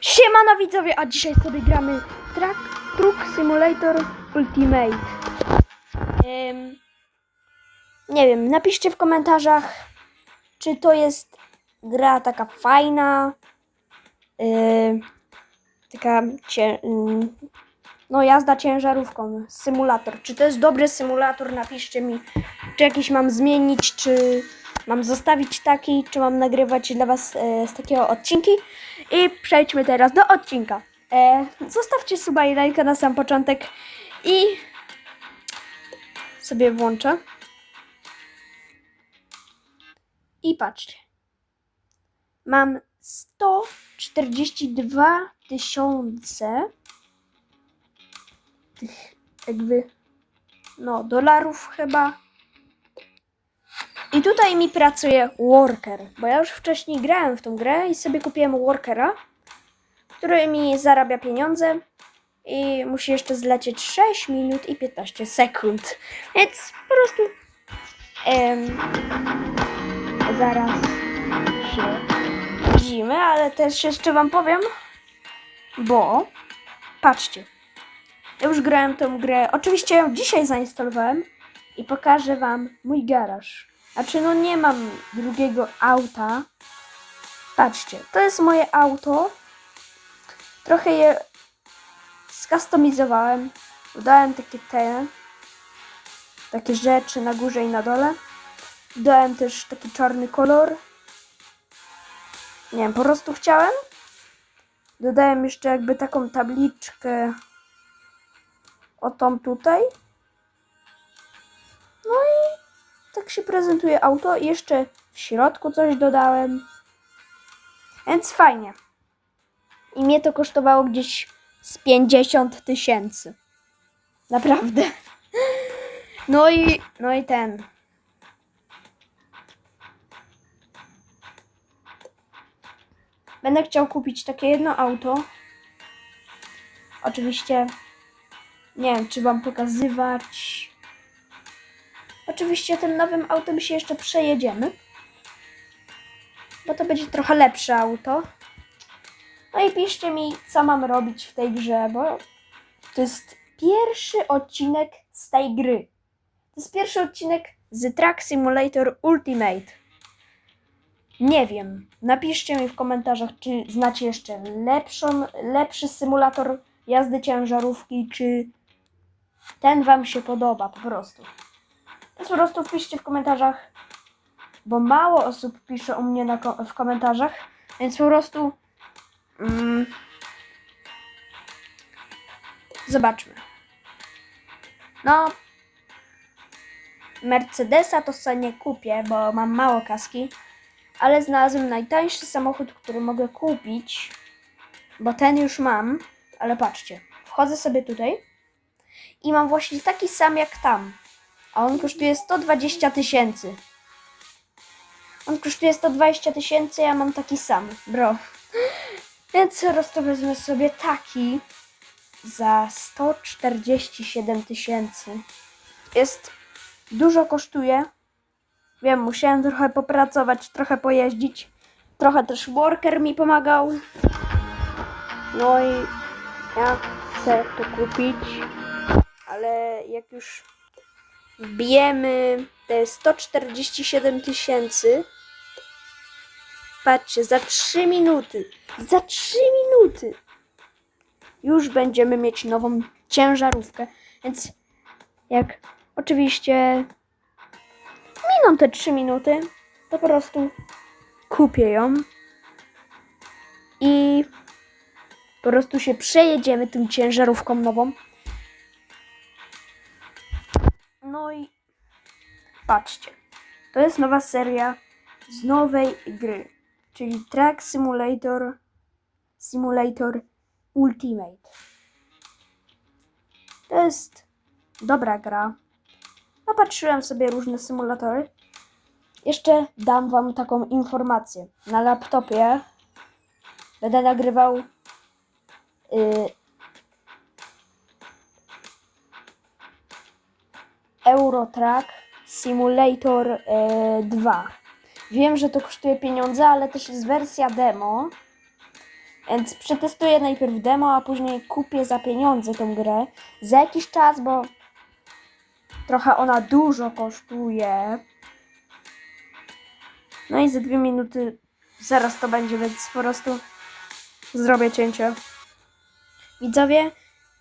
Siemano widzowie, a dzisiaj sobie gramy Truck, Simulator Ultimate. Ym, nie wiem, napiszcie w komentarzach, czy to jest gra taka fajna, taka ym, no jazda ciężarówką, symulator. Czy to jest dobry symulator? Napiszcie mi, czy jakiś mam zmienić, czy mam zostawić taki, czy mam nagrywać dla Was e, z takiego odcinki. I przejdźmy teraz do odcinka. E, zostawcie suba i lajka na sam początek i sobie włączę. I patrzcie. Mam 142 tysiące tych jakby no dolarów chyba. I tutaj mi pracuje worker, bo ja już wcześniej grałem w tą grę i sobie kupiłem workera, który mi zarabia pieniądze i musi jeszcze zlecieć 6 minut i 15 sekund. Więc po prostu em, zaraz się widzimy, ale też jeszcze wam powiem, bo patrzcie, ja już grałem tą grę, oczywiście ją dzisiaj zainstalowałem i pokażę wam mój garaż. Znaczy, no nie mam drugiego auta. Patrzcie, to jest moje auto. Trochę je skustomizowałem. Dodałem takie te, takie rzeczy na górze i na dole. Dodałem też taki czarny kolor. Nie wiem, po prostu chciałem. Dodałem jeszcze jakby taką tabliczkę o tą tutaj. Się auto. I jeszcze w środku coś dodałem. Więc fajnie. I mnie to kosztowało gdzieś z 50 tysięcy. Naprawdę. No i, no i ten. Będę chciał kupić takie jedno auto. Oczywiście nie wiem, czy wam pokazywać. Oczywiście tym nowym autem się jeszcze przejedziemy. Bo to będzie trochę lepsze auto. No i piszcie mi, co mam robić w tej grze, bo to jest pierwszy odcinek z tej gry. To jest pierwszy odcinek z Truck Simulator Ultimate. Nie wiem. Napiszcie mi w komentarzach, czy znacie jeszcze lepszą, lepszy symulator jazdy ciężarówki, czy ten wam się podoba po prostu. Więc po prostu wpiszcie w komentarzach, bo mało osób pisze u mnie na w komentarzach, więc po prostu mm, zobaczmy. No, Mercedesa to sobie nie kupię, bo mam mało kaski, ale znalazłem najtańszy samochód, który mogę kupić, bo ten już mam, ale patrzcie, wchodzę sobie tutaj i mam właśnie taki sam jak tam. A on kosztuje 120 tysięcy. On kosztuje 120 tysięcy, ja mam taki sam, bro. Więc teraz to wezmę sobie taki za 147 tysięcy. Jest dużo kosztuje. Wiem, musiałem trochę popracować, trochę pojeździć. Trochę też worker mi pomagał. No i ja chcę to kupić ale jak już wbijemy te 147 tysięcy, patrzcie, za 3 minuty, za 3 minuty już będziemy mieć nową ciężarówkę, więc jak oczywiście miną te 3 minuty, to po prostu kupię ją i po prostu się przejedziemy tym ciężarówką nową. No i patrzcie, to jest nowa seria z nowej gry, czyli Track Simulator Simulator Ultimate. To jest dobra gra. Popatrzyłem sobie różne symulatory. Jeszcze dam wam taką informację. Na laptopie będę nagrywał y, Eurotrack Simulator e, 2. Wiem, że to kosztuje pieniądze, ale też jest wersja demo. Więc przetestuję najpierw demo, a później kupię za pieniądze tą grę. Za jakiś czas, bo trochę ona dużo kosztuje. No i za dwie minuty zaraz to będzie, więc po prostu zrobię cięcie. Widzowie,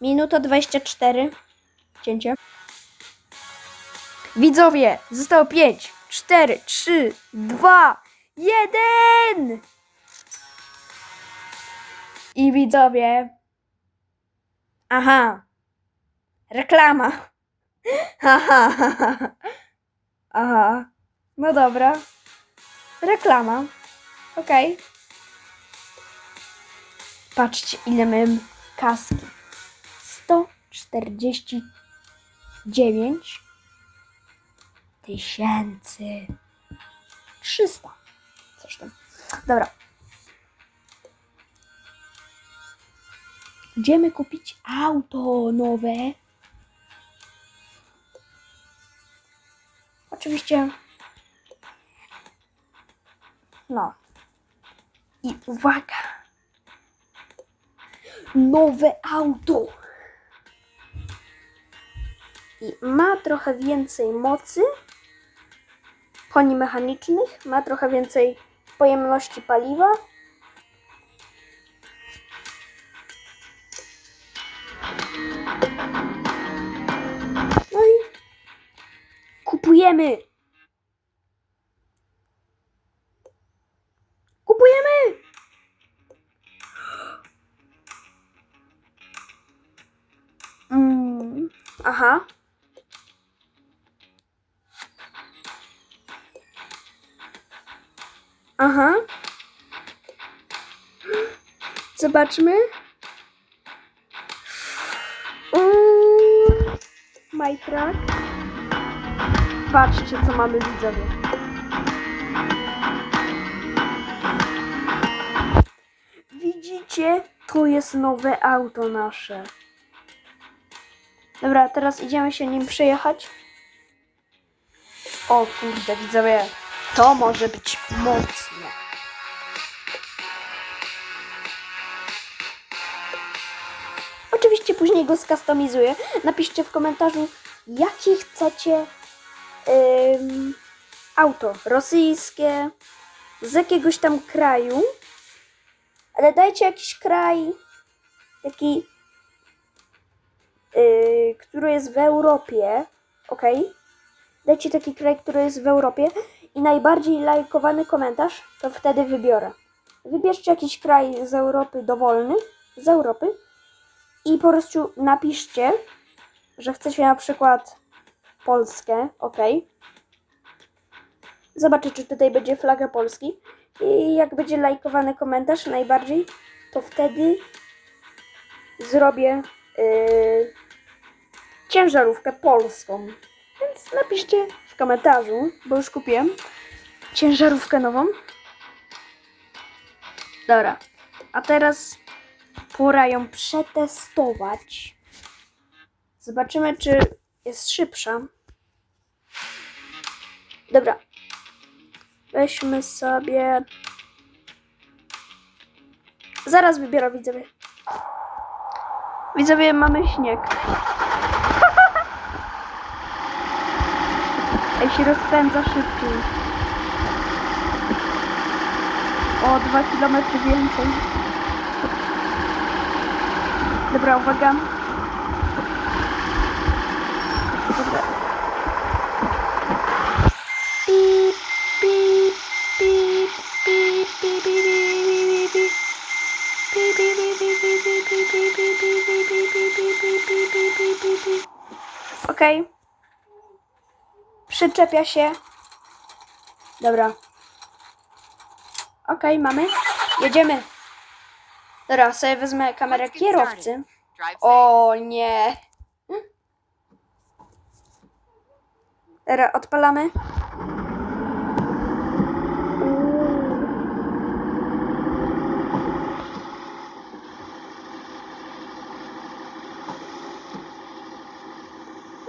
minuta 24. Cięcie. Widzowie, zostało 5, 4, 3, 2, 1! I widzowie. Aha. Reklama. Haha. Aha. No dobra. Reklama. Okej. Patrzcie, ile mam kaski. 149 tysięcy 300. Coś tam. Dobra. Idziemy kupić auto nowe. Oczywiście. No. I uwaga. Nowe auto. I ma trochę więcej mocy. Koni mechanicznych. Ma trochę więcej pojemności paliwa. No i kupujemy. Kupujemy. Mm, aha. Aha. Zobaczmy. Mm, My track. Patrzcie, co mamy widzowie. Widzicie? To jest nowe auto nasze. Dobra, teraz idziemy się nim przejechać. O kurde, widzowie. To może być mocne. Oczywiście później go skustomizuję. Napiszcie w komentarzu, jakie chcecie ym, auto. Rosyjskie, z jakiegoś tam kraju. Ale dajcie jakiś kraj taki, yy, który jest w Europie. Ok? Dajcie taki kraj, który jest w Europie i najbardziej lajkowany komentarz, to wtedy wybiorę. Wybierzcie jakiś kraj z Europy dowolny, z Europy i po prostu napiszcie, że chcecie na przykład Polskę, ok. Zobaczę, czy tutaj będzie flaga Polski. I jak będzie lajkowany komentarz najbardziej, to wtedy zrobię yy, ciężarówkę polską. Więc napiszcie komentarzu, bo już kupiłem ciężarówkę nową. Dobra, a teraz pora ją przetestować. Zobaczymy, czy jest szybsza. Dobra. Weźmy sobie. Zaraz wybiorę widzowie. Widzowie, mamy śnieg. Ej, się rozpędza szybciej. O, dwa kilometry więcej. Dobra, uwaga. Dobra. Okej. Okay. Przyczepia się. Dobra. Okej, mamy. Jedziemy. Dobra, sobie wezmę kamerę kierowcy. O nie. Dobra, odpalamy.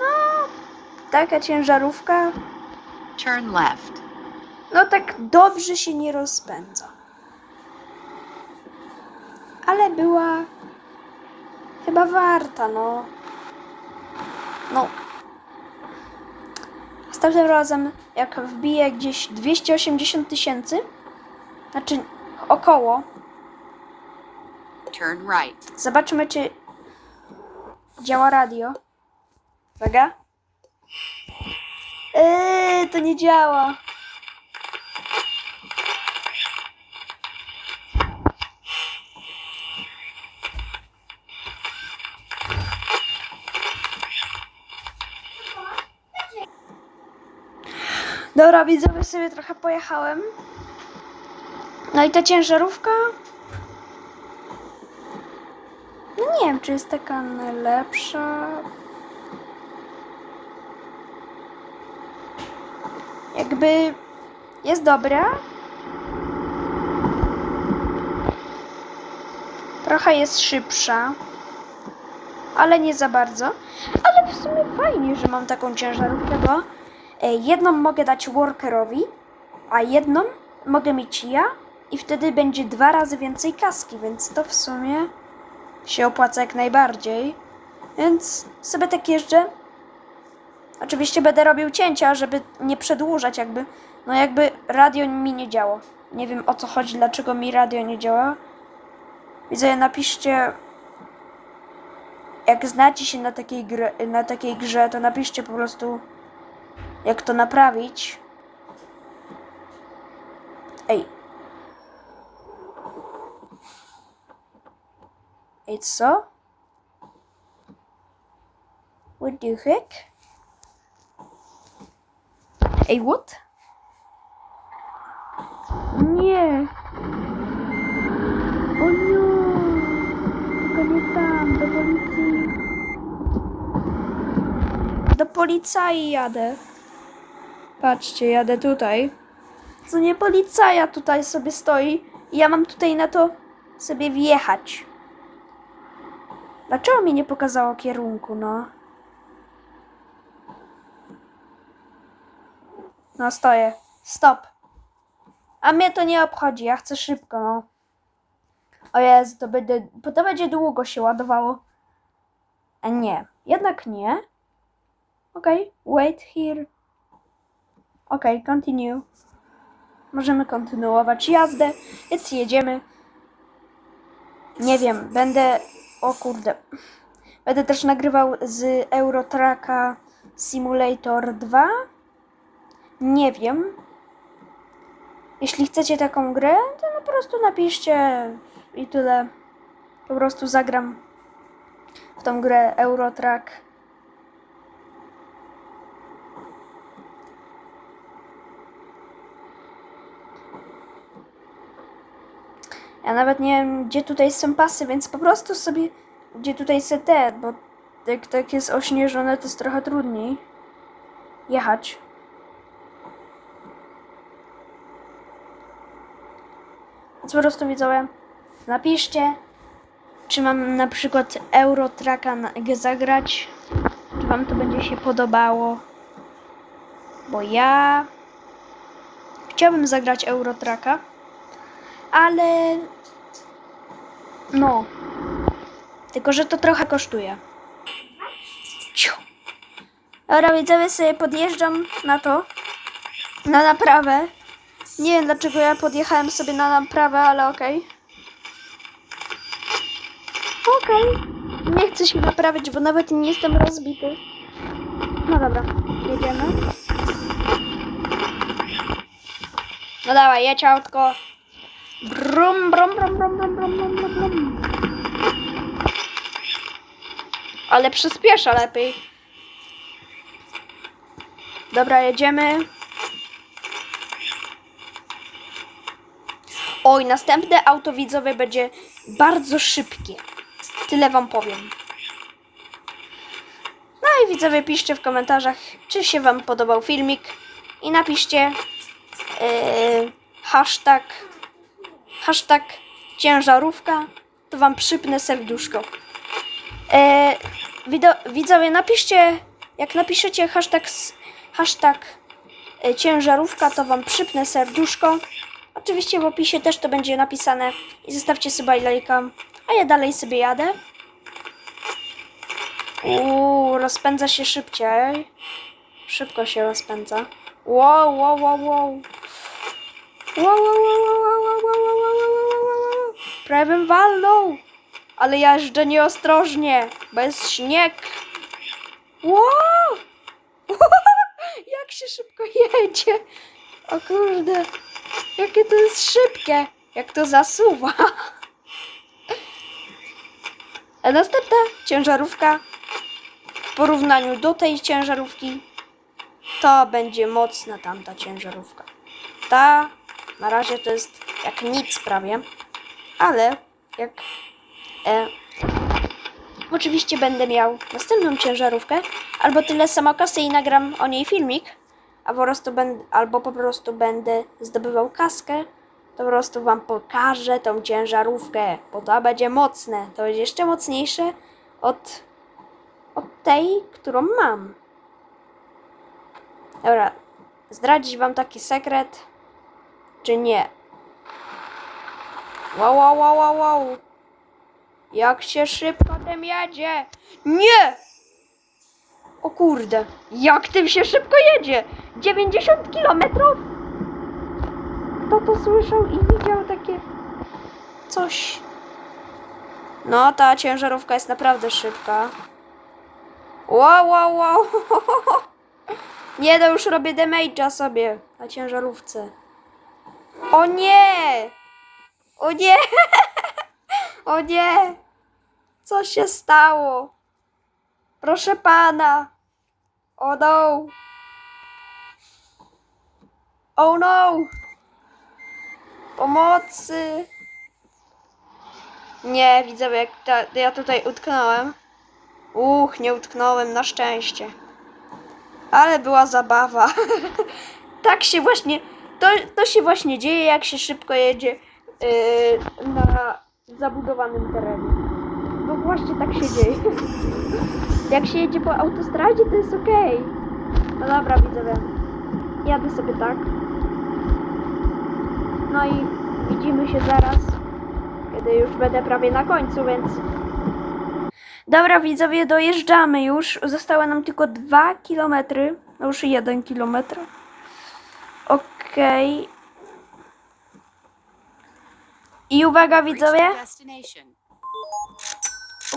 No, taka ciężarówka. Turn left. No tak dobrze się nie rozpędza. ale była chyba warta, no. No. Następnym razem, jak wbiję gdzieś 280 tysięcy, znaczy około, Turn right. zobaczymy, czy działa radio. Uwaga. Eee, to nie działa. Dobra, widzowie, sobie trochę pojechałem. No i ta ciężarówka. No nie wiem, czy jest taka najlepsza. Jakby jest dobra. Trochę jest szybsza. Ale nie za bardzo. Ale w sumie fajnie, że mam taką ciężarówkę, bo e, jedną mogę dać workerowi, a jedną mogę mieć ja i wtedy będzie dwa razy więcej kaski, więc to w sumie się opłaca jak najbardziej. Więc sobie tak jeżdżę. Oczywiście będę robił cięcia, żeby nie przedłużać jakby. No jakby radio mi nie działa. Nie wiem o co chodzi, dlaczego mi radio nie działa. Widzę, napiszcie jak znacie się na takiej, na takiej grze, to napiszcie po prostu jak to naprawić. Ej. Ej, co? What the heck? Ej, what? Nie. O nie. Tylko nie tam, do policji. Do policji jadę. Patrzcie, jadę tutaj. Co nie policaja tutaj sobie stoi. I ja mam tutaj na to sobie wjechać. Dlaczego mi nie pokazało kierunku, no? No stoję. Stop. A mnie to nie obchodzi, ja chcę szybko, no. O Jezu, to będzie, bo to będzie długo się ładowało. A nie, jednak nie. Okej, wait here. Okej, continue. Możemy kontynuować jazdę, więc jedziemy. Nie wiem, będę. O kurde. Będę też nagrywał z Eurotracka Simulator 2. Nie wiem. Jeśli chcecie taką grę, to no po prostu napiszcie i tyle. Po prostu zagram w tą grę Eurotrack. Ja nawet nie wiem, gdzie tutaj są pasy, więc po prostu sobie, gdzie tutaj są te, bo jak tak jest ośnieżone, to jest trochę trudniej jechać. Więc po prostu widzowie, napiszcie, czy mam na przykład Eurotracka na- zagrać, czy wam to będzie się podobało. Bo ja chciałbym zagrać Eurotracka, ale no, tylko że to trochę kosztuje. Ciu. Dobra, widzowie, sobie podjeżdżam na to, na naprawę. Nie wiem dlaczego ja podjechałem sobie na naprawę, ale okej. Okej. Nie chcę się naprawić, bo nawet nie jestem rozbity. No dobra, jedziemy. No dawaj, jedź autko. Brum, brum, brum, brum, brum, brum, brum, brum, brum. Ale przyspiesza lepiej. Dobra, jedziemy. Oj, następne auto widzowie będzie bardzo szybkie. Tyle wam powiem. No i widzowie piszcie w komentarzach, czy się wam podobał filmik i napiszcie yy, hashtag hashtag ciężarówka, to wam przypnę serduszko. E, widzowie, napiszcie, jak napiszecie hashtag, hashtag e, ciężarówka, to wam przypnę serduszko. Oczywiście w opisie też to będzie napisane i zostawcie i lajka. A ja dalej sobie jadę. Uuu, rozpędza się szybciej. Szybko się rozpędza. Wow. Wow, wow, wow, wow, wow, wow, wow, wow, wow, wow, wow, wow. Prawie bym walnął. Ale ja jeżdżę nieostrożnie, bo jest śnieg. Wow! Jak się szybko jedzie. O kurde. Jakie to jest szybkie. Jak to zasuwa. A następna ciężarówka w porównaniu do tej ciężarówki to będzie mocna tamta ciężarówka. Ta na razie to jest jak nic prawie, ale jak e, oczywiście będę miał następną ciężarówkę albo tyle samo kasy i nagram o niej filmik, a po prostu będę, albo po prostu będę zdobywał kaskę, to po prostu wam pokażę tą ciężarówkę, bo to będzie mocne, to będzie jeszcze mocniejsze od, od tej, którą mam. Dobra, zdradzić wam taki sekret, czy nie? Wow, wow, wow, wow, wow. Jak się szybko tym jedzie. Nie! O kurde, jak tym się szybko jedzie? 90 kilometrów? Kto to słyszał i widział takie coś? No, ta ciężarówka jest naprawdę szybka. Wow, wow, wow. Nie, to już robię damage'a sobie na ciężarówce. O nie! O nie! O nie! Co się stało? Proszę pana! O no! Oh no! Pomocy! Nie, widzowie, jak ta, ja tutaj utknąłem. Uch, nie utknąłem, na szczęście. Ale była zabawa. tak się właśnie, to, to się właśnie dzieje, jak się szybko jedzie yy, na zabudowanym terenie. Właśnie tak się dzieje. jak się jedzie po autostradzie, to jest okej. No dobra, widzowie. Jadę sobie tak. No i widzimy się zaraz, kiedy już będę prawie na końcu, więc... Dobra, widzowie, dojeżdżamy już. Zostały nam tylko 2 kilometry. No już 1 kilometr. Okej. I uwaga, widzowie.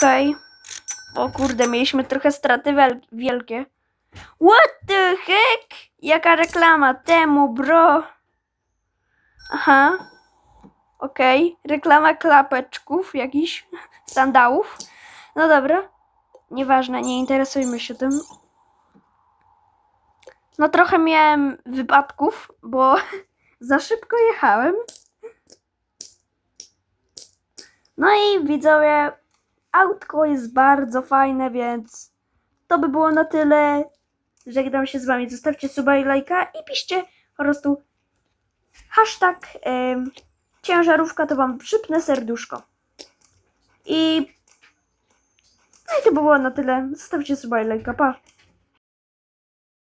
Okej. O kurde, mieliśmy trochę straty wiel- wielkie. What the heck? Jaka reklama temu, bro? Aha. Okej. Reklama klapeczków, jakichś sandałów. No dobra. Nieważne, nie interesujmy się tym. No trochę miałem wypadków, bo za szybko jechałem. No i widzowie, autko jest bardzo fajne, więc to by było na tyle. Żegnam się z wami. Zostawcie suba i lajka i piszcie po prostu hashtag em, ciężarówka, to wam przypnę serduszko. I no i to by było na tyle. Zostawcie suba i lajka. Pa.